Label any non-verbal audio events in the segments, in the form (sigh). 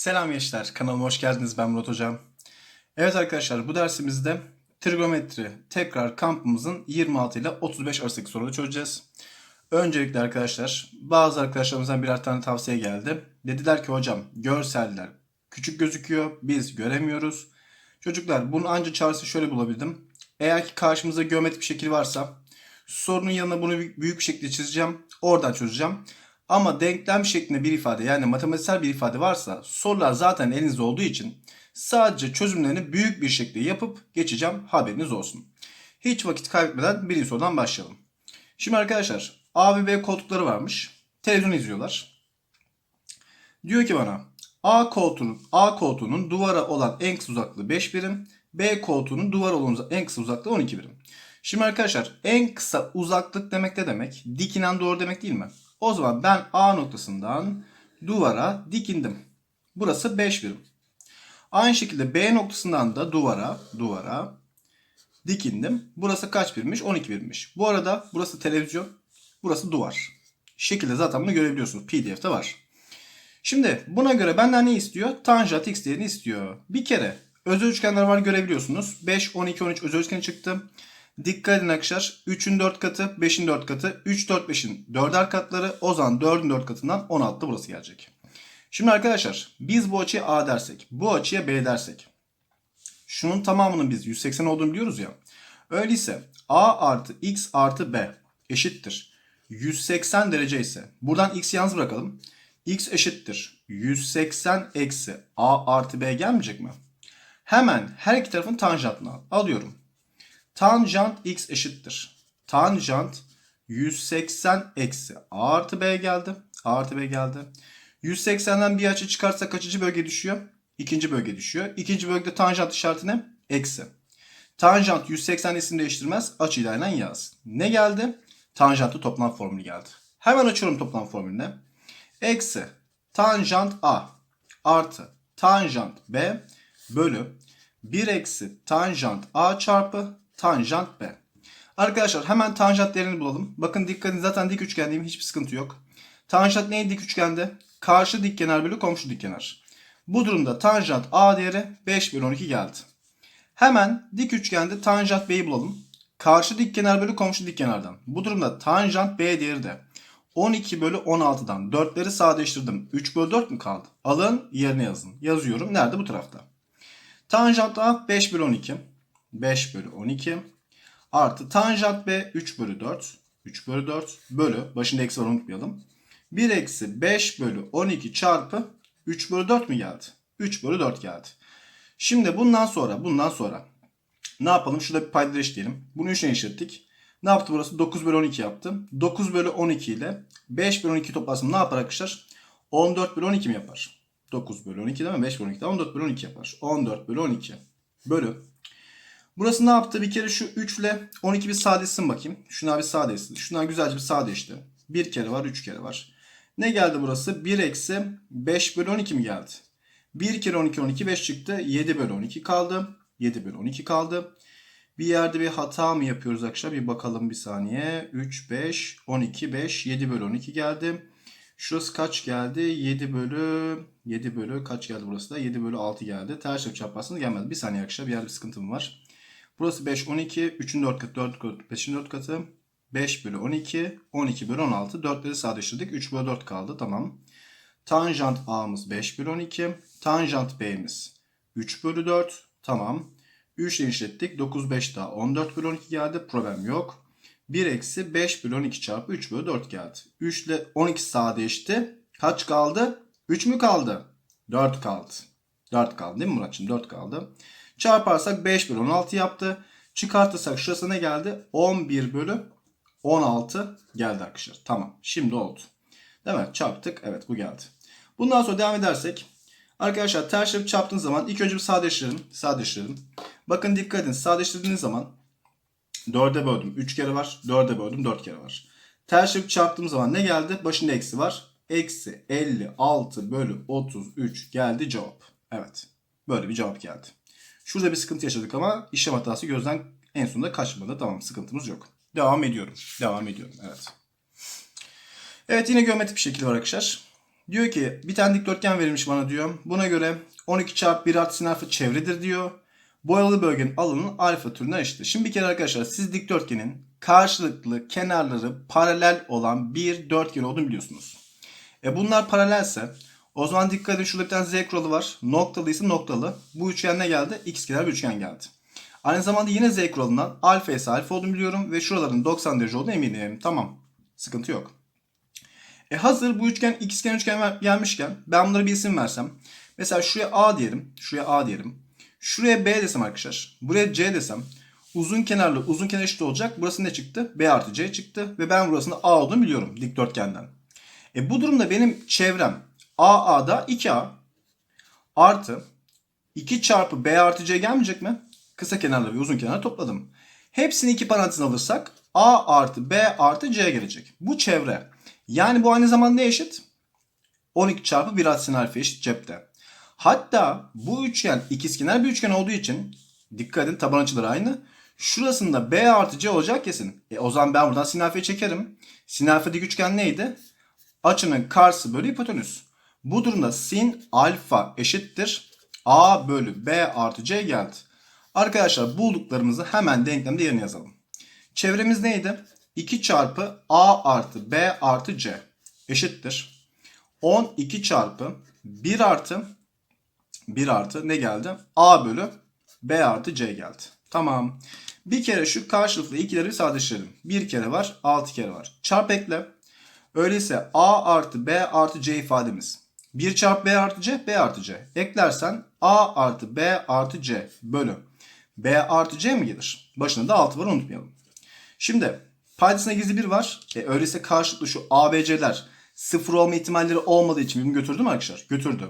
Selam gençler, kanalıma hoş geldiniz. Ben Murat Hocam. Evet arkadaşlar, bu dersimizde trigonometri tekrar kampımızın 26 ile 35 arasındaki soruları çözeceğiz. Öncelikle arkadaşlar, bazı arkadaşlarımızdan birer tane tavsiye geldi. Dediler ki hocam, görseller küçük gözüküyor, biz göremiyoruz. Çocuklar, bunu ancak çaresi şöyle bulabildim. Eğer ki karşımızda geometrik bir şekil varsa, sorunun yanına bunu büyük bir şekilde çizeceğim, oradan çözeceğim. Ama denklem şeklinde bir ifade yani matematiksel bir ifade varsa sorular zaten elinizde olduğu için sadece çözümlerini büyük bir şekilde yapıp geçeceğim haberiniz olsun. Hiç vakit kaybetmeden birinci sorudan başlayalım. Şimdi arkadaşlar A ve B koltukları varmış. Televizyon izliyorlar. Diyor ki bana A koltuğunun, A koltuğunun duvara olan en kısa uzaklığı 5 birim. B koltuğunun duvara olan en kısa uzaklığı 12 birim. Şimdi arkadaşlar en kısa uzaklık demek ne demek? Dik inen doğru demek değil mi? O zaman ben A noktasından duvara dikindim. Burası 5 birim. Aynı şekilde B noktasından da duvara, duvara dikindim. Burası kaç birimmiş? 12 birimmiş. Bu arada burası televizyon, burası duvar. Şekilde zaten bunu görebiliyorsunuz. PDF'de var. Şimdi buna göre benden ne istiyor? Tanjant x değerini istiyor. Bir kere özel üçgenler var görebiliyorsunuz. 5, 12, 13 özel üçgen çıktı. Dikkat edin arkadaşlar. 3'ün 4 katı, 5'in 4 katı, 3, 4, 5'in 4'er katları. O zaman 4'ün 4 katından 16 burası gelecek. Şimdi arkadaşlar biz bu açıya A dersek, bu açıya B dersek. Şunun tamamının biz 180 olduğunu biliyoruz ya. Öyleyse A artı X artı B eşittir. 180 derece ise buradan X yalnız bırakalım. X eşittir. 180 eksi A artı B gelmeyecek mi? Hemen her iki tarafın tanjantını alıyorum. Tanjant x eşittir. Tanjant 180 eksi a artı b geldi. A artı b geldi. 180'den bir açı çıkarsa kaçıncı bölge düşüyor? İkinci bölge düşüyor. İkinci bölgede tanjant işareti ne? Eksi. Tanjant 180 isim değiştirmez. Açıyla aynen yaz. Ne geldi? Tanjantı toplam formülü geldi. Hemen açıyorum toplam formülüne. Eksi tanjant a artı tanjant b bölü 1 eksi tanjant a çarpı tanjant B. Arkadaşlar hemen tanjant değerini bulalım. Bakın dikkat zaten dik üçgendeyim hiçbir sıkıntı yok. Tanjant neydi dik üçgende? Karşı dik kenar bölü komşu dik kenar. Bu durumda tanjant A değeri 5 bölü 12 geldi. Hemen dik üçgende tanjant B'yi bulalım. Karşı dik kenar bölü komşu dik kenardan. Bu durumda tanjant B değeri de 12 bölü 16'dan 4'leri sadeleştirdim. 3 bölü 4 mü kaldı? Alın yerine yazın. Yazıyorum. Nerede? Bu tarafta. Tanjant A 5 bölü 12. 5 bölü 12 artı tanjant B 3 bölü 4 3 bölü 4 bölü başında eksi var unutmayalım. 1 eksi 5 bölü 12 çarpı 3 bölü 4 mü geldi? 3 bölü 4 geldi. Şimdi bundan sonra bundan sonra ne yapalım? Şurada bir payda eşitleyelim. Bunu 3'e eşitledik. Ne yaptı burası? 9 bölü 12 yaptım. 9 bölü 12 ile 5 bölü 12 toplarsam ne yapar arkadaşlar? 14 bölü 12 mi yapar? 9 bölü 12 değil mi? 5 bölü 12 14 bölü 12 yapar. 14 bölü 12 bölü Burası ne yaptı? Bir kere şu 3 ile 12 bir sadeleşsin bakayım. Şuna bir sadeleşsin. Şuna güzelce bir sadeleşti. Bir kere var, 3 kere var. Ne geldi burası? 1 eksi 5 bölü 12 mi geldi? 1 kere 12, 12, 5 çıktı. 7 bölü 12 kaldı. 7 bölü 12 kaldı. Bir yerde bir hata mı yapıyoruz arkadaşlar? Bir bakalım bir saniye. 3, 5, 12, 5, 7 bölü 12 geldi. Şurası kaç geldi? 7 bölü 7 bölü kaç geldi burası da? 7 bölü 6 geldi. Ters çarpmasını gelmedi. Bir saniye arkadaşlar bir yerde bir sıkıntım var. Burası 5, 12. 3'ün 4 katı, 4 katı, 5'in 4 katı. 5 bölü 12, 12 bölü 16. 4'leri sadeleştirdik. 3 bölü 4 kaldı. Tamam. Tanjant A'mız 5 bölü 12. Tanjant B'miz 3 bölü 4. Tamam. 3 ile işlettik. 9, 5 daha 14 bölü 12 geldi. Problem yok. 1 eksi 5 bölü 12 çarpı 3 bölü 4 geldi. 3 ile 12 sadeleşti. Kaç kaldı? 3 mü kaldı? 4 kaldı. 4 kaldı değil mi Muratçım? 4 kaldı. Çarparsak 5 bölü 16 yaptı. Çıkartırsak şurası ne geldi? 11 bölü 16 geldi arkadaşlar. Tamam. Şimdi oldu. Değil mi? Çarptık. Evet bu geldi. Bundan sonra devam edersek. Arkadaşlar ters çarptığınız zaman ilk önce bir sadeleştirelim. Sadeleştirelim. Bakın dikkat edin. Sadeleştirdiğiniz zaman 4'e böldüm. 3 kere var. 4'e böldüm. 4 kere var. Ters çarpı çarptığım zaman ne geldi? Başında eksi var. Eksi 56 bölü 33 geldi cevap. Evet. Böyle bir cevap geldi. Şurada bir sıkıntı yaşadık ama işlem hatası gözden en sonunda kaçmadı. Tamam sıkıntımız yok. Devam ediyorum. Devam ediyorum. Evet. Evet yine geometrik bir şekil var arkadaşlar. Diyor ki bir tane dikdörtgen verilmiş bana diyor. Buna göre 12 çarpı 1 artı sin alfa çevredir diyor. Boyalı bölgenin alanının alfa türüne eşittir. Şimdi bir kere arkadaşlar siz dikdörtgenin karşılıklı kenarları paralel olan bir dörtgen olduğunu biliyorsunuz. E bunlar paralelse o zaman dikkat edin şurada bir tane z kuralı var. Noktalı ise noktalı. Bu üçgen ne geldi? X kenar bir üçgen geldi. Aynı zamanda yine z kuralından alfa ise alfa olduğunu biliyorum ve şuraların 90 derece olduğunu eminim. Tamam. Sıkıntı yok. E hazır bu üçgen ikizkenar üçgen gelmişken ben bunlara bir isim versem. Mesela şuraya A diyelim. Şuraya A diyelim. Şuraya B desem arkadaşlar. Buraya C desem. Uzun kenarlı uzun kenar eşit olacak. Burası ne çıktı? B artı C çıktı. Ve ben burasında A olduğunu biliyorum dikdörtgenden. E bu durumda benim çevrem AA'da 2A artı 2 çarpı B artı C gelmeyecek mi? Kısa kenarlı ve uzun kenarı topladım. Hepsini iki parantez alırsak A artı B artı C gelecek. Bu çevre. Yani bu aynı zamanda ne eşit? 12 çarpı 1 artı sin alfa eşit cepte. Hatta bu üçgen ikizkenar bir üçgen olduğu için dikkat edin taban açıları aynı. Şurasında B artı C olacak kesin. E o zaman ben buradan sin alfayı çekerim. Sin dik üçgen neydi? Açının karşısı bölü hipotenüs. Bu durumda sin alfa eşittir. A bölü B artı C geldi. Arkadaşlar bulduklarımızı hemen denklemde yerine yazalım. Çevremiz neydi? 2 çarpı A artı B artı C eşittir. 12 çarpı 1 artı 1 artı ne geldi? A bölü B artı C geldi. Tamam. Bir kere şu karşılıklı ikileri sadeleştirelim. Bir kere var, 6 kere var. Çarp ekle. Öyleyse A artı B artı C ifademiz. 1 çarpı B artı C, B artı C. Eklersen A artı B artı C bölü. B artı C mi gelir? Başında da 6 var unutmayalım. Şimdi paydasına gizli 1 var. E, öyleyse karşılıklı şu ABC'ler sıfır olma ihtimalleri olmadığı için birbirini götürdü mü arkadaşlar? Götürdü.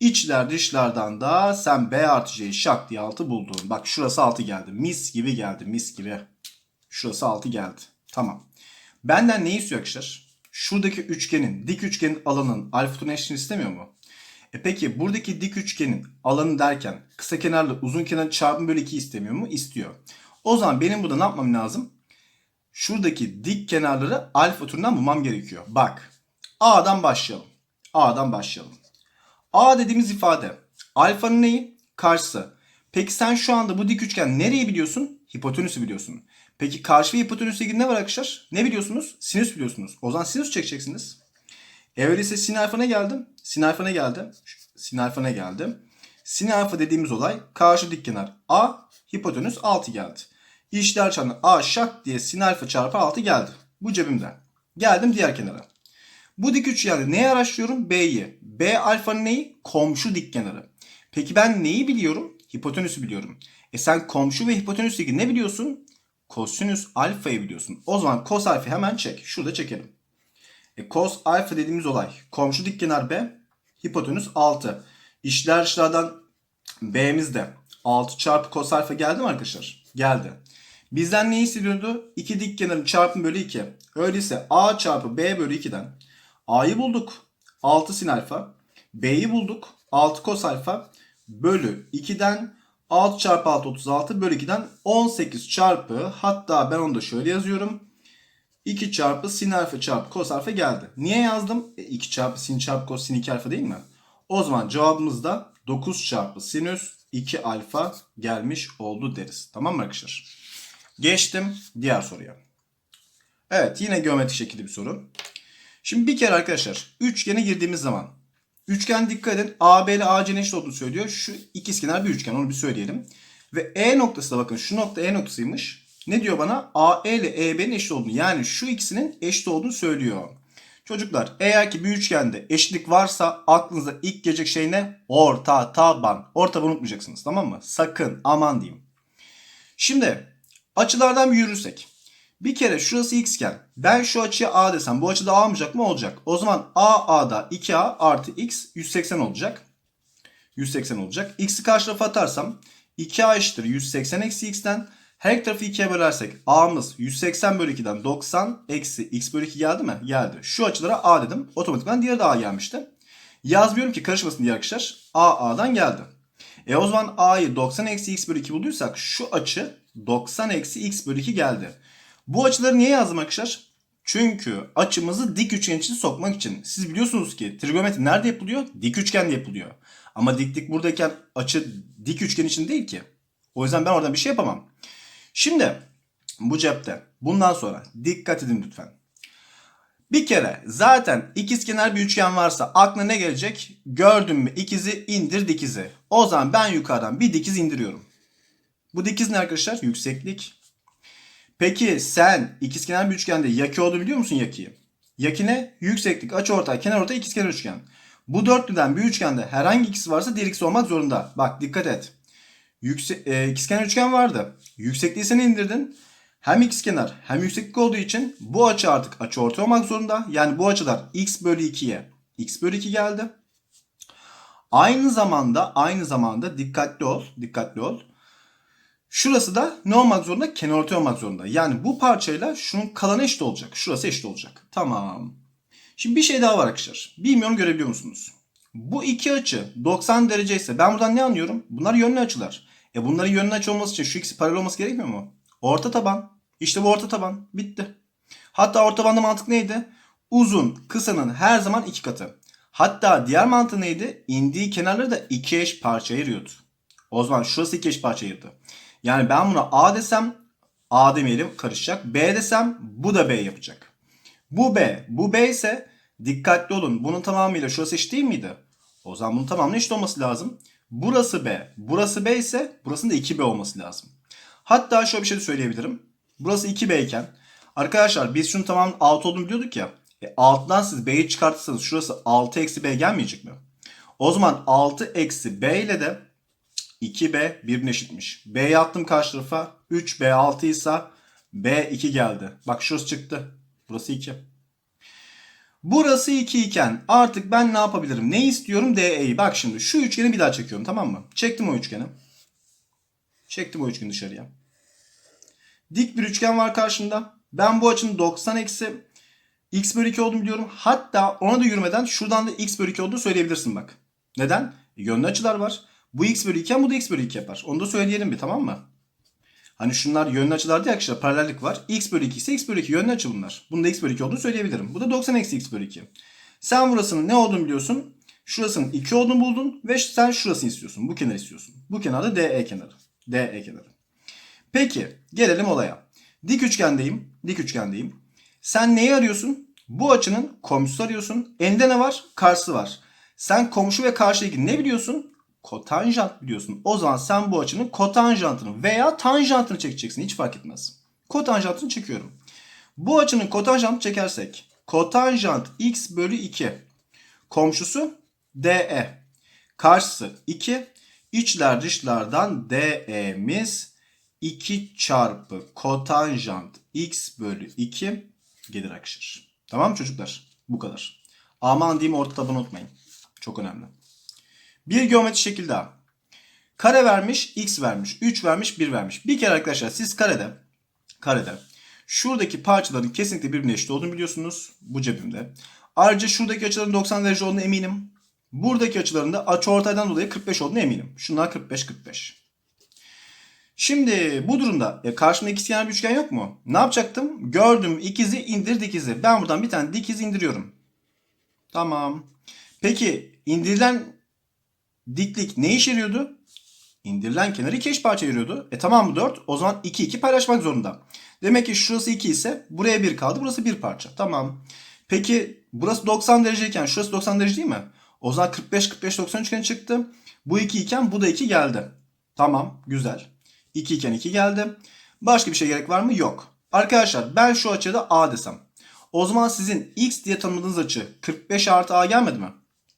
İçler dışlardan da sen B artı C'yi şak diye 6 buldun. Bak şurası 6 geldi. Mis gibi geldi. Mis gibi. Şurası 6 geldi. Tamam. Benden ne istiyor arkadaşlar? Şuradaki üçgenin, dik üçgenin alanının alfa eşitini istemiyor mu? E peki buradaki dik üçgenin alanı derken kısa kenarla uzun kenar çarpım bölü 2 istemiyor mu? İstiyor. O zaman benim burada ne yapmam lazım? Şuradaki dik kenarları alfa türünden bulmam gerekiyor. Bak. A'dan başlayalım. A'dan başlayalım. A dediğimiz ifade alfanın neyi? Karşısı. Peki sen şu anda bu dik üçgen nereyi biliyorsun? Hipotenüsü biliyorsun. Peki karşı ve hipotenüsle ilgili ne var arkadaşlar? Ne biliyorsunuz? Sinüs biliyorsunuz. O zaman sinüs çekeceksiniz. Öyleyse sin alfa ne geldi? Sin alfa ne geldi? Sin alfa ne geldi? Sin alfa dediğimiz olay karşı dik kenar A, hipotenüs 6 geldi. İşler çarpı A şak diye sin alfa çarpı 6 geldi. Bu cebimde. Geldim diğer kenara. Bu dik üçgende neyi araştırıyorum? B'yi. B alfanın neyi? Komşu dik kenarı. Peki ben neyi biliyorum? Hipotenüsü biliyorum. E sen komşu ve hipotenüsle ilgili ne biliyorsun? Kosinüs alfayı biliyorsun. O zaman kos alfayı hemen çek. Şurada çekelim. E kos alfa dediğimiz olay. Komşu dik kenar B. Hipotenüs 6. İşler dışlardan B'miz de 6 çarpı kos alfa geldi mi arkadaşlar? Geldi. Bizden ne isteniyordu? 2 dik kenarın çarpımı bölü 2. Öyleyse A çarpı B bölü 2'den A'yı bulduk. 6 sin alfa. B'yi bulduk. 6 kos alfa. Bölü 2'den 6 çarpı 6 36 bölü 2'den 18 çarpı hatta ben onu da şöyle yazıyorum. 2 çarpı sin alfa çarpı kos alfa geldi. Niye yazdım? E, 2 çarpı sin çarpı kos sin 2 alfa değil mi? O zaman cevabımız da 9 çarpı sinüs 2 alfa gelmiş oldu deriz. Tamam mı arkadaşlar? Geçtim diğer soruya. Evet yine geometrik şekilde bir soru. Şimdi bir kere arkadaşlar üçgene girdiğimiz zaman üçgen dikkat edin AB ile AC'nin eşit olduğunu söylüyor. Şu ikizkenar bir üçgen onu bir söyleyelim. Ve E noktası da bakın şu nokta E noktasıymış. Ne diyor bana? AE ile EB'nin eşit olduğunu yani şu ikisinin eşit olduğunu söylüyor. Çocuklar eğer ki bir üçgende eşitlik varsa aklınıza ilk gelecek şey ne? Orta taban. Orta unutmayacaksınız tamam mı? Sakın aman diyeyim. Şimdi açılardan bir yürürsek. Bir kere şurası x'ken ben şu açıya a desem bu açıda a olmayacak mı? Olacak. O zaman a a'da 2a artı x 180 olacak. 180 olacak. x'i karşı tarafa atarsam 2a eşittir 180 eksi x'ten her iki tarafı 2'ye bölersek a'mız 180 bölü 2'den 90 eksi x bölü 2 geldi mi? Geldi. Şu açılara a dedim. Otomatikman diğeri de a gelmişti. Yazmıyorum ki karışmasın diye arkadaşlar. a a'dan geldi. E o zaman a'yı 90 eksi x bölü 2 bulduysak şu açı 90 eksi x bölü 2 geldi. Bu açıları niye yazdım arkadaşlar? Çünkü açımızı dik üçgen için sokmak için. Siz biliyorsunuz ki trigonometri nerede yapılıyor? Dik üçgende yapılıyor. Ama diklik buradayken açı dik üçgen için değil ki. O yüzden ben oradan bir şey yapamam. Şimdi bu cepte. Bundan sonra dikkat edin lütfen. Bir kere zaten ikizkenar bir üçgen varsa aklına ne gelecek? Gördün mü ikizi indir dikizi. O zaman ben yukarıdan bir dikiz indiriyorum. Bu dikiz ne arkadaşlar? Yükseklik. Peki sen ikizkenar bir üçgende yaki olduğunu biliyor musun yakiyi? Yaki ne? Yükseklik, açıortay, kenarortay, ikizkenar üçgen. Bu dörtlüden bir üçgende herhangi ikisi varsa diğer olmak zorunda. Bak dikkat et. Yükse e, ikizkenar üçgen vardı. Yüksekliği sen indirdin. Hem ikizkenar hem yükseklik olduğu için bu açı artık açıortay olmak zorunda. Yani bu açılar x bölü 2'ye x bölü 2 geldi. Aynı zamanda aynı zamanda dikkatli ol. Dikkatli ol. Şurası da ne olmak zorunda? Kenarortay olmak zorunda. Yani bu parçayla şunun kalanı eşit olacak. Şurası eşit olacak. Tamam. Şimdi bir şey daha var arkadaşlar. Bilmiyorum görebiliyor musunuz? Bu iki açı 90 derece ise ben buradan ne anlıyorum? Bunlar yönlü açılar. E bunların yönlü açı olması için şu ikisi paralel olması gerekmiyor mu? Orta taban. İşte bu orta taban. Bitti. Hatta orta tabanda mantık neydi? Uzun kısanın her zaman iki katı. Hatta diğer mantığı neydi? İndiği kenarları da iki eş parça ayırıyordu. O zaman şurası iki eş parça ayırdı. Yani ben buna A desem A demeyelim karışacak. B desem bu da B yapacak. Bu B. Bu B ise dikkatli olun. Bunun tamamıyla şurası eşit değil miydi? O zaman bunun tamamıyla eşit olması lazım. Burası B. Burası B ise burasının da 2B olması lazım. Hatta şöyle bir şey de söyleyebilirim. Burası 2B iken arkadaşlar biz şunun tamamının 6 olduğunu biliyorduk ya. E, alttan siz B'yi çıkartırsanız şurası 6 eksi B gelmeyecek mi? O zaman 6 eksi B ile de 2B birbirine eşitmiş. B'yi attım karşı tarafa. 3B 6 ise B 2 geldi. Bak şurası çıktı. Burası 2. Burası 2 iken artık ben ne yapabilirim? Ne istiyorum? DE'yi. Bak şimdi şu üçgeni bir daha çekiyorum tamam mı? Çektim o üçgeni. Çektim o üçgeni dışarıya. Dik bir üçgen var karşımda. Ben bu açının 90 eksi x bölü 2 olduğunu biliyorum. Hatta ona da yürümeden şuradan da x bölü 2 olduğunu söyleyebilirsin bak. Neden? Yönlü açılar var. Bu x bölü 2 bu da x bölü 2 yapar. Onu da söyleyelim bir tamam mı? Hani şunlar yönlü açılar diye arkadaşlar paralellik var. x bölü 2 ise x bölü 2 yönlü açı bunlar. Bunun da x bölü 2 olduğunu söyleyebilirim. Bu da 90 eksi x bölü 2. Sen burasının ne olduğunu biliyorsun. Şurasının 2 olduğunu buldun ve sen şurasını istiyorsun. Bu kenarı istiyorsun. Bu kenarda DE kenarı. DE kenarı. Peki gelelim olaya. Dik üçgendeyim. Dik üçgendeyim. Sen neyi arıyorsun? Bu açının komşusu arıyorsun. Elinde ne var? Karşısı var. Sen komşu ve karşı ilgili ne biliyorsun? Kotanjant biliyorsun. O zaman sen bu açının kotanjantını veya tanjantını çekeceksin. Hiç fark etmez. Kotanjantını çekiyorum. Bu açının kotanjantını çekersek kotanjant x bölü 2 komşusu DE karşısı 2 içler dışlardan DE'miz 2 çarpı kotanjant x bölü 2 gelir arkadaşlar. Tamam mı çocuklar? Bu kadar. Aman diyeyim orta tabanı unutmayın. Çok önemli. Bir geometri şekil daha. Kare vermiş, x vermiş, 3 vermiş, 1 vermiş. Bir kere arkadaşlar siz karede karede şuradaki parçaların kesinlikle birbirine eşit olduğunu biliyorsunuz. Bu cebimde. Ayrıca şuradaki açıların 90 derece olduğunu eminim. Buradaki açıların da açıortaydan dolayı 45 olduğunu eminim. Şunlar 45 45. Şimdi bu durumda e, karşımda ikizkenar bir üçgen yok mu? Ne yapacaktım? Gördüm ikizi indir dikizi. Ben buradan bir tane dikiz indiriyorum. Tamam. Peki indirilen diklik ne işe yarıyordu? İndirilen kenarı iki eş parça ayırıyordu. E tamam bu 4. O zaman 2 2 paylaşmak zorunda. Demek ki şurası 2 ise buraya 1 kaldı. Burası 1 parça. Tamam. Peki burası 90 dereceyken şurası 90 derece değil mi? O zaman 45 45 90 üçgeni çıktı. Bu 2 iken bu da 2 geldi. Tamam güzel. 2 iken 2 geldi. Başka bir şey gerek var mı? Yok. Arkadaşlar ben şu açıda A desem. O zaman sizin x diye tanımladığınız açı 45 artı A gelmedi mi?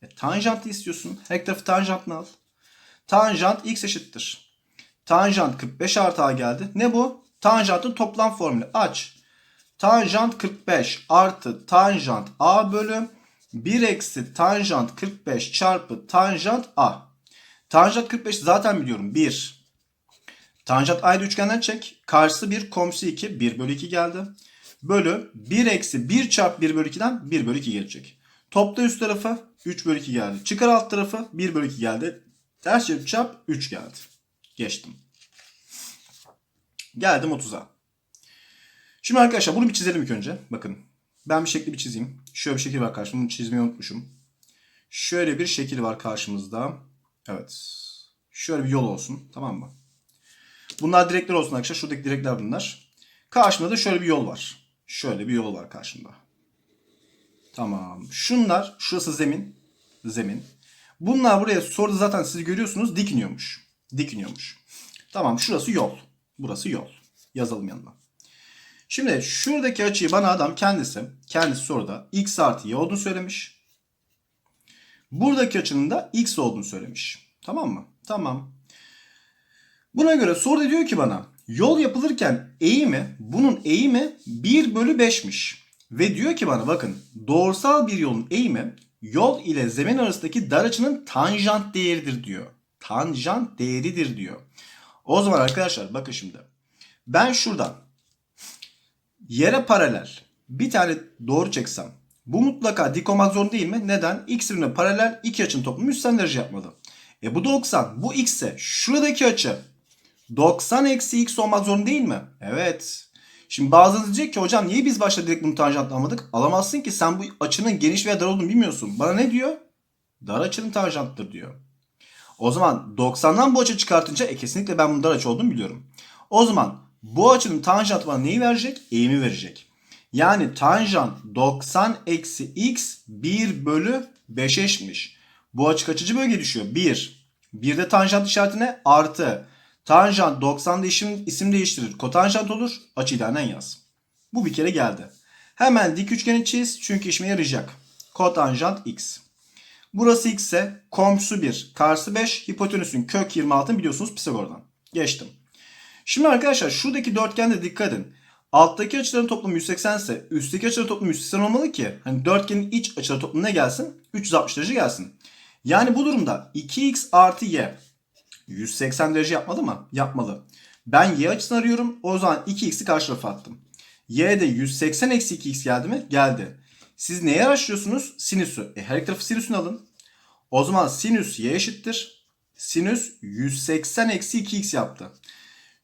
E, tanjantı istiyorsun. Her tarafı tanjantını al. Tanjant x eşittir. Tanjant 45 artı A geldi. Ne bu? Tanjantın toplam formülü. Aç. Tanjant 45 artı tanjant A bölü 1 eksi tanjant 45 çarpı tanjant A. Tanjant 45 zaten biliyorum. 1. Tanjant A'yı üçgenden çek. Karşısı 1, komşusu 2. 1 bölü 2 geldi. Bölü 1 eksi 1 çarpı 1 bölü 2'den 1 bölü 2 gelecek. Topla üst tarafı 3 bölü 2 geldi. Çıkar alt tarafı 1 bölü 2 geldi. Ters çarpı çarp 3 geldi. Geçtim. Geldim 30'a. Şimdi arkadaşlar bunu bir çizelim ilk önce. Bakın Ben bir şekli bir çizeyim. Şöyle bir şekil var karşımda. Bunu çizmeyi unutmuşum. Şöyle bir şekil var karşımızda. Evet. Şöyle bir yol olsun. Tamam mı? Bunlar direkler olsun arkadaşlar. Şuradaki direkler bunlar. Karşımda da şöyle bir yol var. Şöyle bir yol var karşımda. Tamam. Şunlar, şurası zemin. Zemin. Bunlar buraya soruda zaten siz görüyorsunuz dik iniyormuş. Dik iniyormuş. Tamam şurası yol. Burası yol. Yazalım yanına. Şimdi şuradaki açıyı bana adam kendisi, kendisi soruda x artı y olduğunu söylemiş. Buradaki açının da x olduğunu söylemiş. Tamam mı? Tamam. Buna göre soruda diyor ki bana yol yapılırken eğimi bunun eğimi 1 bölü 5'miş. Ve diyor ki bana bakın doğrusal bir yolun eğimi yol ile zemin arasındaki dar açının tanjant değeridir diyor. Tanjant değeridir diyor. O zaman arkadaşlar bakın şimdi. Ben şuradan yere paralel bir tane doğru çeksem bu mutlaka dik olmak zorunda değil mi? Neden? X birbirine paralel iki açının toplamı 180 derece yapmalı. E bu 90. Bu x ise şuradaki açı 90 eksi x olmak zorunda değil mi? Evet. Şimdi bazılarınız diyecek ki hocam niye biz başta direkt bunu tanjantla almadık? Alamazsın ki sen bu açının geniş veya dar olduğunu bilmiyorsun. Bana ne diyor? Dar açının tanjanttır diyor. O zaman 90'dan bu açı çıkartınca e kesinlikle ben bunun dar açı olduğunu biliyorum. O zaman bu açının tanjantı bana neyi verecek? Eğimi verecek. Yani tanjant 90 eksi x 1 bölü 5 eşitmiş. Bu açı kaçıncı bölgeye düşüyor? 1. 1'de tanjant işaretine artı. Tanjant 90'da isim, isim değiştirir. Kotanjant olur. Açıyı aynen yaz. Bu bir kere geldi. Hemen dik üçgeni çiz. Çünkü işime yarayacak. Kotanjant x. Burası x ise komşusu 1, karşısı 5, hipotenüsün kök 26'ını biliyorsunuz Pisagor'dan. Geçtim. Şimdi arkadaşlar şuradaki dörtgende dikkat edin. Alttaki açıların toplamı 180 ise üstteki açıların toplamı 180 olmalı ki hani dörtgenin iç açıları toplamı ne gelsin? 360 derece gelsin. Yani bu durumda 2x artı y 180 derece yapmalı mı? Yapmalı. Ben y açısını arıyorum. O zaman 2x'i karşı tarafa attım. y'de 180 eksi 2x geldi mi? Geldi. Siz neyi araştırıyorsunuz? Sinüsü. E her iki tarafı sinüsünü alın. O zaman sinüs y eşittir. Sinüs 180 eksi 2x yaptı.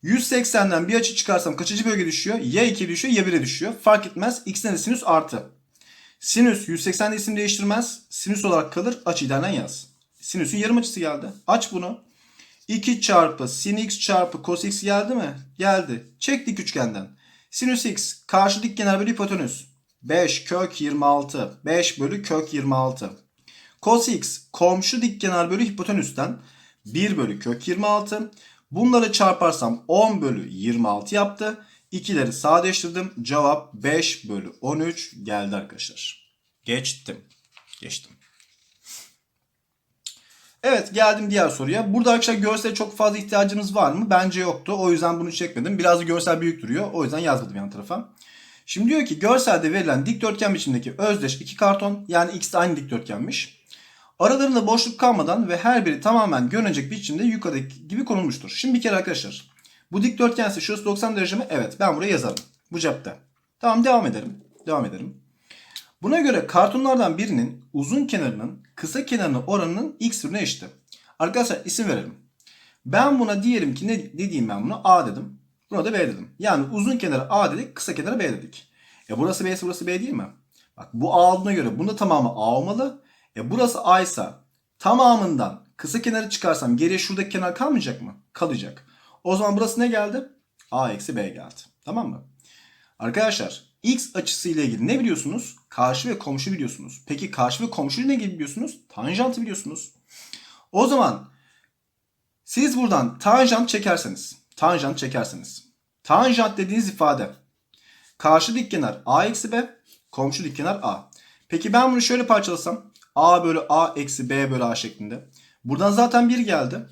180'den bir açı çıkarsam kaçıncı bölge düşüyor? Ya 2'ye düşüyor ya 1'e düşüyor. Fark etmez. X'den de sinüs artı. Sinüs 180'de isim değiştirmez. Sinüs olarak kalır. Açıyı denen yaz. Sinüsün yarım açısı geldi. Aç bunu. 2 çarpı sin x çarpı cos x geldi mi? Geldi. Çek dik üçgenden. Sinüs x karşı dik kenar bölü hipotenüs. 5 kök 26. 5 bölü kök 26. Cos x komşu dik kenar bölü hipotenüsten 1 bölü kök 26. Bunları çarparsam 10 bölü 26 yaptı. İkileri sadeleştirdim. Cevap 5 bölü 13 geldi arkadaşlar. Geçtim. Geçtim. Evet geldim diğer soruya. Burada arkadaşlar görsel çok fazla ihtiyacımız var mı? Bence yoktu. O yüzden bunu çekmedim. Biraz görsel büyük duruyor. O yüzden yazmadım yan tarafa. Şimdi diyor ki görselde verilen dikdörtgen biçimindeki özdeş iki karton yani de aynı dikdörtgenmiş. Aralarında boşluk kalmadan ve her biri tamamen görünecek biçimde yukarıdaki gibi konulmuştur. Şimdi bir kere arkadaşlar bu dikdörtgen ise şurası 90 derece mi? Evet ben buraya yazarım. Bu cepte. Tamam devam edelim. Devam edelim. Buna göre kartonlardan birinin uzun kenarının kısa kenarının oranının x birine eşiti. Arkadaşlar isim verelim. Ben buna diyelim ki ne, ne diyeyim ben buna? A dedim. Buna da B dedim. Yani uzun kenara A dedik, kısa kenara B dedik. E burası B ise burası B değil mi? Bak bu A olduğuna göre bunda tamamı A olmalı. E burası A ise tamamından kısa kenarı çıkarsam geriye şuradaki kenar kalmayacak mı? Kalacak. O zaman burası ne geldi? A eksi B geldi. Tamam mı? Arkadaşlar x açısı ile ilgili ne biliyorsunuz? Karşı ve komşu biliyorsunuz. Peki karşı ve komşu ne gibi biliyorsunuz? Tanjantı biliyorsunuz. O zaman siz buradan tanjant çekerseniz, tanjant çekerseniz, tanjant dediğiniz ifade karşı dik kenar a eksi b, komşu dik kenar a. Peki ben bunu şöyle parçalasam a bölü a eksi b bölü a şeklinde. Buradan zaten 1 geldi.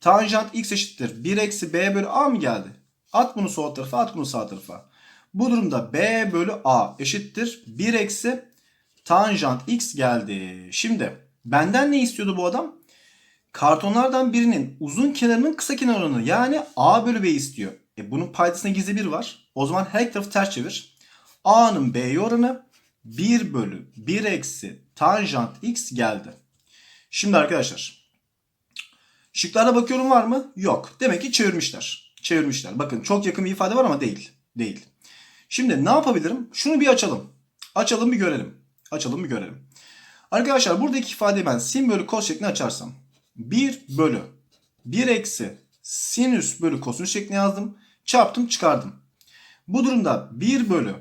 Tanjant x eşittir 1 eksi b bölü a mı geldi? At bunu sol tarafa at bunu sağ tarafa. Bu durumda b bölü a eşittir 1 eksi tanjant x geldi. Şimdi benden ne istiyordu bu adam? Kartonlardan birinin uzun kenarının kısa kenar oranı yani a bölü b istiyor. E bunun paydasında gizli 1 var. O zaman her iki tarafı ters çevir. a'nın b'ye oranı 1 bölü 1 eksi tanjant x geldi. Şimdi arkadaşlar şıklara bakıyorum var mı? Yok. Demek ki çevirmişler. Çevirmişler. Bakın çok yakın bir ifade var ama değil. Değil. Şimdi ne yapabilirim? Şunu bir açalım. Açalım bir görelim. Açalım bir görelim. Arkadaşlar buradaki ifadeyi ben sin bölü kos şeklinde açarsam 1 bölü 1 eksi sinüs bölü kosinüs şeklinde yazdım. Çarptım çıkardım. Bu durumda 1 bölü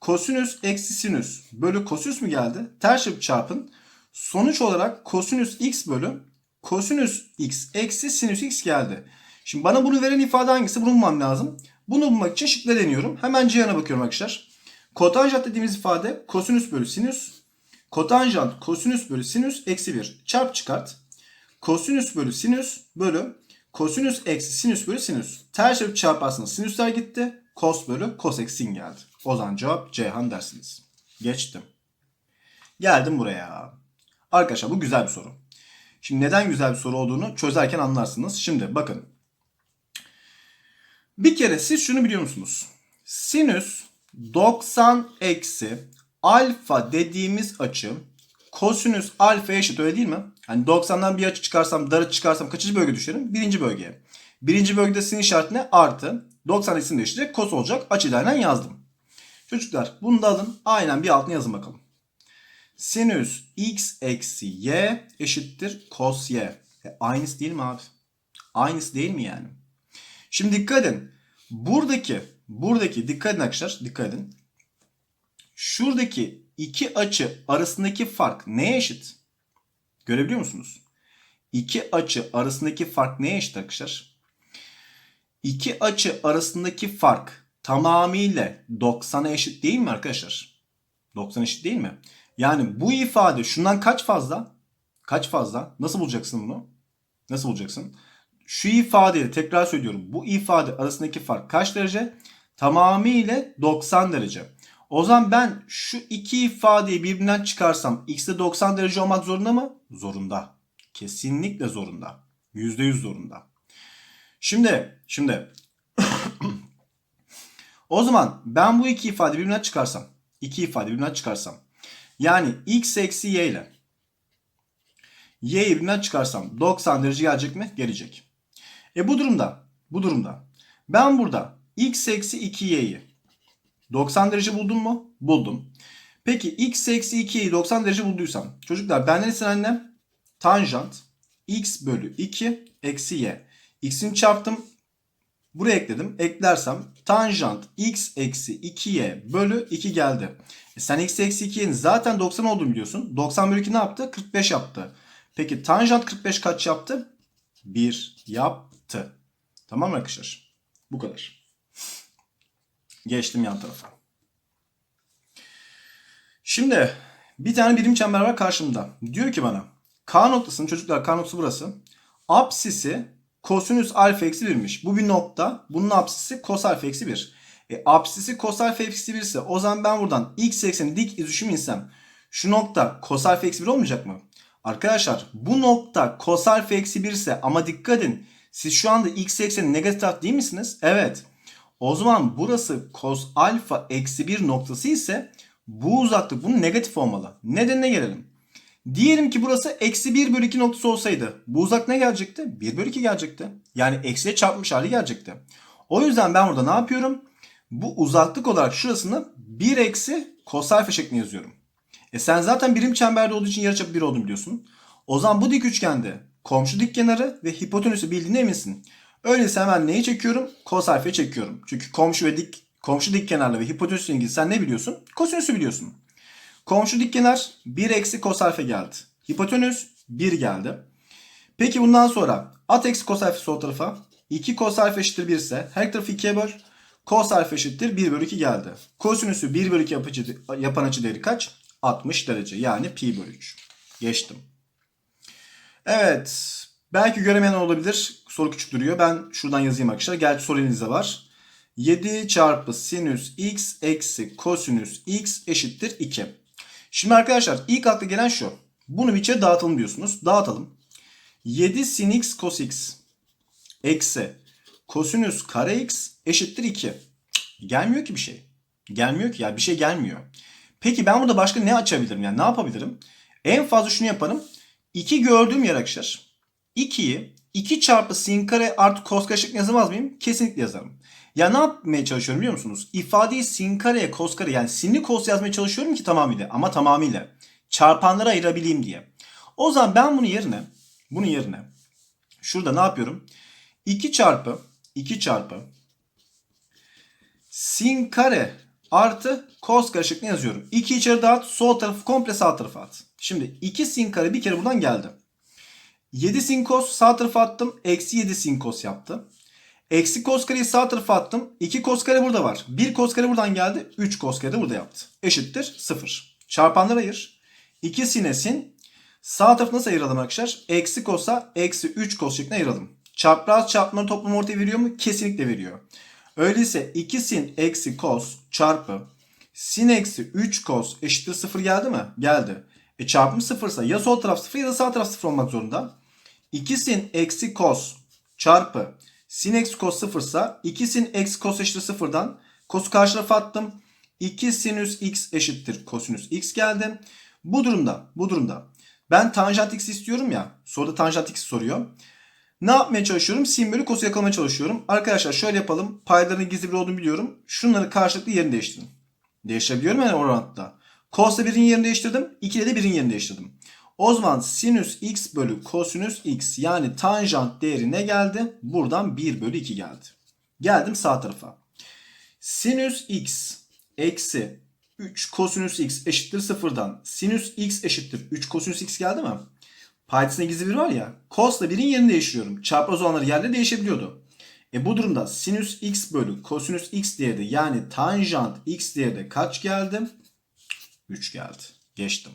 kosinüs eksi sinüs bölü kosinüs mü geldi? Ters çarpın. Sonuç olarak kosinüs x bölü kosinüs x eksi sinüs x geldi. Şimdi bana bunu veren ifade hangisi? Bunu bulmam lazım. Bunu bulmak için şıkla deniyorum. Hemen Cihan'a bakıyorum arkadaşlar. Kotanjant dediğimiz ifade kosinüs bölü sinüs. Kotanjant kosinüs bölü sinüs eksi 1. Çarp çıkart. Kosinüs bölü sinüs bölü kosinüs eksi sinüs bölü sinüs. Ters yapıp çarparsanız sinüsler gitti. Kos bölü kos eksi sin geldi. O zaman cevap Ceyhan dersiniz. Geçtim. Geldim buraya. Arkadaşlar bu güzel bir soru. Şimdi neden güzel bir soru olduğunu çözerken anlarsınız. Şimdi bakın. Bir kere siz şunu biliyor musunuz? Sinüs 90 eksi alfa dediğimiz açı kosinüs alfa eşit öyle değil mi? Hani 90'dan bir açı çıkarsam, darı çıkarsam kaçıncı bölge düşerim? Birinci bölgeye. Birinci bölgede sin işareti ne? Artı. 90 isim değiştirecek. Kos olacak. Açıyla aynen yazdım. Çocuklar bunu da alın. Aynen bir altına yazın bakalım. Sinüs x eksi y eşittir cos y. E, aynısı değil mi abi? Aynısı değil mi yani? Şimdi dikkat edin. Buradaki, buradaki dikkat edin arkadaşlar. Dikkat edin. Şuradaki iki açı arasındaki fark neye eşit? Görebiliyor musunuz? İki açı arasındaki fark neye eşit arkadaşlar? İki açı arasındaki fark tamamıyla 90'a eşit değil mi arkadaşlar? 90 eşit değil mi? Yani bu ifade şundan kaç fazla? Kaç fazla? Nasıl bulacaksın bunu? Nasıl bulacaksın? Şu ifadeyi tekrar söylüyorum. Bu ifade arasındaki fark kaç derece? Tamamıyla 90 derece. O zaman ben şu iki ifadeyi birbirinden çıkarsam x'de 90 derece olmak zorunda mı? Zorunda. Kesinlikle zorunda. %100 zorunda. Şimdi, şimdi (coughs) o zaman ben bu iki ifade birbirinden çıkarsam, iki ifade birbirinden çıkarsam yani x eksi y ile y'yi birbirinden çıkarsam 90 derece gelecek mi? Gelecek. E bu durumda, bu durumda ben burada x eksi 2y'yi 90 derece buldum mu? Buldum. Peki x eksi 2'yi 90 derece bulduysam çocuklar benden ise annem tanjant x bölü 2 eksi y. x'ini çarptım. Buraya ekledim. Eklersem tanjant x eksi 2y bölü 2 geldi. E sen x eksi 2y'nin zaten 90 olduğunu biliyorsun. 90 bölü 2 ne yaptı? 45 yaptı. Peki tanjant 45 kaç yaptı? 1 yaptı. Tamam mı arkadaşlar? Bu kadar. Geçtim yan tarafa. Şimdi bir tane birim çember var karşımda. Diyor ki bana K noktasının çocuklar K noktası burası. Apsisi kosinüs alfa eksi 1'miş. Bu bir nokta. Bunun apsisi kos alfa eksi 1. E, apsisi kos alfa eksi 1 ise o zaman ben buradan x ekseni dik izüşüm insem şu nokta kos alfa eksi 1 olmayacak mı? Arkadaşlar bu nokta kos alfa eksi 1 ise ama dikkat edin siz şu anda x ekseni negatif taraf değil misiniz? Evet. O zaman burası cos alfa eksi 1 noktası ise bu uzaklık bunun negatif olmalı. Nedenine gelelim. Diyelim ki burası eksi 1 bölü 2 noktası olsaydı bu uzak ne gelecekti? 1 bölü 2 gelecekti. Yani eksiye çarpmış hali gelecekti. O yüzden ben burada ne yapıyorum? Bu uzaklık olarak şurasını 1 eksi cos alfa şeklinde yazıyorum. E sen zaten birim çemberde olduğu için yarıçapı 1 olduğunu biliyorsun. O zaman bu dik üçgende komşu dik kenarı ve hipotenüsü bildiğine eminsin. Öyleyse hemen neyi çekiyorum? Kos alfayı çekiyorum. Çünkü komşu ve dik komşu dik kenarla ve hipotenüsle ilgili sen ne biliyorsun? Kosinüsü biliyorsun. Komşu dik kenar 1 eksi kos alfa geldi. Hipotenüs 1 geldi. Peki bundan sonra at eksi kos alfa sol tarafa. 2 kos alfa eşittir 1 ise her tarafı 2'ye böl. Kos alfa eşittir 1 bölü 2 geldi. Kosinüsü 1 bölü 2 yapıcı, yapan açı değeri kaç? 60 derece yani pi bölü 3. Geçtim. Evet. Belki göremeyen olabilir. Soru küçük duruyor. Ben şuradan yazayım arkadaşlar. Gerçi soru elinizde var. 7 çarpı sinüs x eksi kosinüs x eşittir 2. Şimdi arkadaşlar ilk akla gelen şu. Bunu bir içeri dağıtalım diyorsunuz. Dağıtalım. 7 sin x cos x eksi kosinüs kare x eşittir 2. Gelmiyor ki bir şey. Gelmiyor ki ya bir şey gelmiyor. Peki ben burada başka ne açabilirim? Yani ne yapabilirim? En fazla şunu yaparım. 2 gördüğüm yer arkadaşlar. 2'yi 2 çarpı sin kare artı kare şeklinde yazamaz mıyım? Kesinlikle yazarım. Ya ne yapmaya çalışıyorum biliyor musunuz? İfadeyi sin kareye kos kare yani sinli kos yazmaya çalışıyorum ki tamamıyla ama tamamıyla çarpanlara ayırabileyim diye. O zaman ben bunu yerine bunun yerine şurada ne yapıyorum? 2 çarpı 2 çarpı sin kare artı cos kare şeklinde yazıyorum. 2 içeri dağıt sol tarafı komple sağ tarafa at. Şimdi 2 sin kare bir kere buradan geldi. 7 sin cos sağ tarafa attım. Eksi 7 sin cos yaptı. Eksi cos kareyi sağ tarafa attım. 2 cos kare burada var. 1 cos kare buradan geldi. 3 cos kare de burada yaptı. Eşittir 0. Çarpanları ayır. 2 sine sin. Sağ tarafı nasıl ayıralım arkadaşlar? Eksi cos'a eksi 3 cos şeklinde ayıralım. Çapraz çarpmanın toplamı ortaya veriyor mu? Kesinlikle veriyor. Öyleyse 2 sin eksi cos çarpı sin eksi 3 cos eşittir 0 geldi mi? Geldi. E çarpım 0 ise ya sol taraf 0 ya da sağ taraf 0 olmak zorunda. 2 sin eksi cos çarpı sin eksi 0 ise 2 sin eksi cos eşittir 0'dan cos'u karşı tarafa attım. 2 sinüs x eşittir kosinüs x geldi. Bu durumda bu durumda ben tanjant x istiyorum ya soruda tanjant x soruyor. Ne yapmaya çalışıyorum? Sin bölü cos'u yakalamaya çalışıyorum. Arkadaşlar şöyle yapalım. Paydaların gizli bir olduğunu biliyorum. Şunları karşılıklı yerini değiştirin. Değiştirebiliyorum yani orantıda. Cos'la birin yerini değiştirdim. 2 ile de birin yerini değiştirdim. O zaman sinüs x bölü kosinüs x yani tanjant değeri ne geldi? Buradan 1 bölü 2 geldi. Geldim sağ tarafa. Sinüs x eksi 3 kosinüs x eşittir sıfırdan. Sinüs x eşittir 3 kosinüs x geldi mi? Paydasında gizli bir var ya. Cos'la birin yerini değiştiriyorum. Çapraz olanları yerle değişebiliyordu. E bu durumda sinüs x bölü kosinüs x değeri de yani tanjant x değeri de kaç geldi? 3 geldi. Geçtim.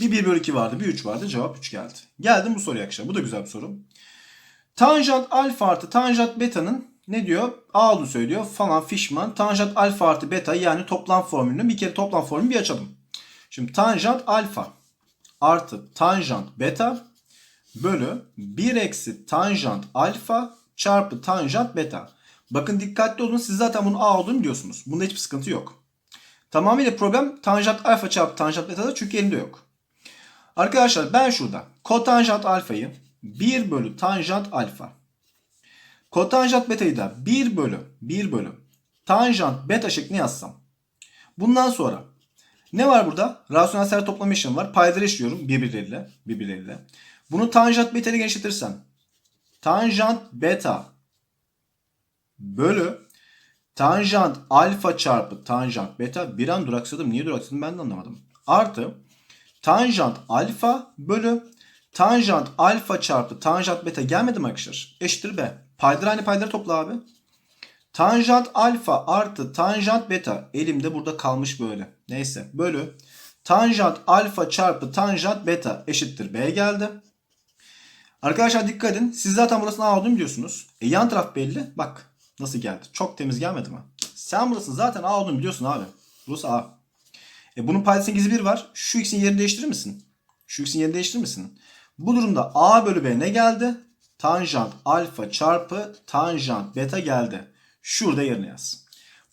Bir 1 bölü 2 vardı, bir 3 vardı. Cevap 3 geldi. Geldim bu soruya arkadaşlar. Bu da güzel bir soru. Tanjant alfa artı tanjant beta'nın ne diyor? A olduğunu söylüyor falan fişman. Tanjant alfa artı beta yani toplam formülünü bir kere toplam formülünü bir açalım. Şimdi tanjant alfa artı tanjant beta bölü 1 eksi tanjant alfa çarpı tanjant beta. Bakın dikkatli olun siz zaten bunun A olduğunu biliyorsunuz. Bunda hiçbir sıkıntı yok. Tamamıyla problem tanjant alfa çarpı tanjant beta'da çünkü elinde yok. Arkadaşlar ben şurada kotanjant alfayı 1 bölü tanjant alfa. Kotanjant beta'yı da 1 bölü 1 bölü tanjant beta şeklinde yazsam. Bundan sonra ne var burada? Rasyonel sayı toplama işlemi var. Payları işliyorum birbirleriyle. birbirleriyle. Bunu tanjant beta ile genişletirsem. Tanjant beta bölü tanjant alfa çarpı tanjant beta bir an duraksadım. Niye duraksadım ben de anlamadım. Artı tanjant alfa bölü tanjant alfa çarpı tanjant beta gelmedi mi arkadaşlar? Eşittir b. Paydır aynı payları topla abi. Tanjant alfa artı tanjant beta elimde burada kalmış böyle. Neyse bölü tanjant alfa çarpı tanjant beta eşittir b geldi. Arkadaşlar dikkat edin. Siz zaten burasının A olduğunu biliyorsunuz. E yan taraf belli. Bak nasıl geldi. Çok temiz gelmedi mi? Sen burasının zaten A olduğunu biliyorsun abi. Burası A. E bunun paydasının gizli bir var. Şu x'in yerini değiştirir misin? Şu x'in yerini değiştirir misin? Bu durumda A bölü B ne geldi? Tanjant alfa çarpı tanjant beta geldi. Şurada yerine yaz.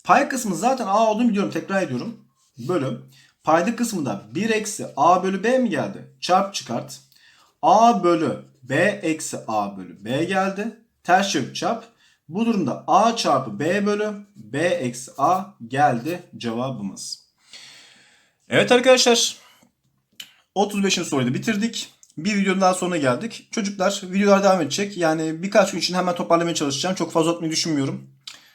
Pay kısmı zaten A olduğunu biliyorum. Tekrar ediyorum. Bölü. Payda kısmında 1 eksi A bölü B mi geldi? Çarp çıkart. A bölü B eksi A bölü B geldi. Ters çevir çarp. Bu durumda A çarpı B bölü B eksi A geldi cevabımız. Evet arkadaşlar. 35. soruyu da bitirdik. Bir videonun daha sonuna geldik. Çocuklar videolar devam edecek. Yani birkaç gün için hemen toparlamaya çalışacağım. Çok fazla atmayı düşünmüyorum.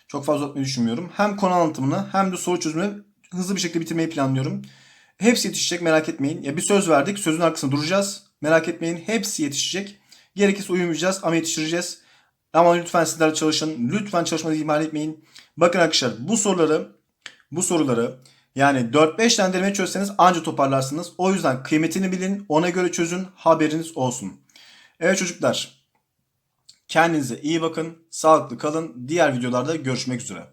Çok fazla atmayı düşünmüyorum. Hem konu anlatımını hem de soru çözümünü hızlı bir şekilde bitirmeyi planlıyorum. Hepsi yetişecek merak etmeyin. Ya bir söz verdik. Sözün arkasında duracağız. Merak etmeyin. Hepsi yetişecek. Gerekirse uyumayacağız ama yetiştireceğiz. Ama lütfen sizler çalışın. Lütfen çalışmayı ihmal etmeyin. Bakın arkadaşlar bu soruları bu soruları yani 4-5 tane deneme çözseniz anca toparlarsınız. O yüzden kıymetini bilin. Ona göre çözün. Haberiniz olsun. Evet çocuklar. Kendinize iyi bakın. Sağlıklı kalın. Diğer videolarda görüşmek üzere.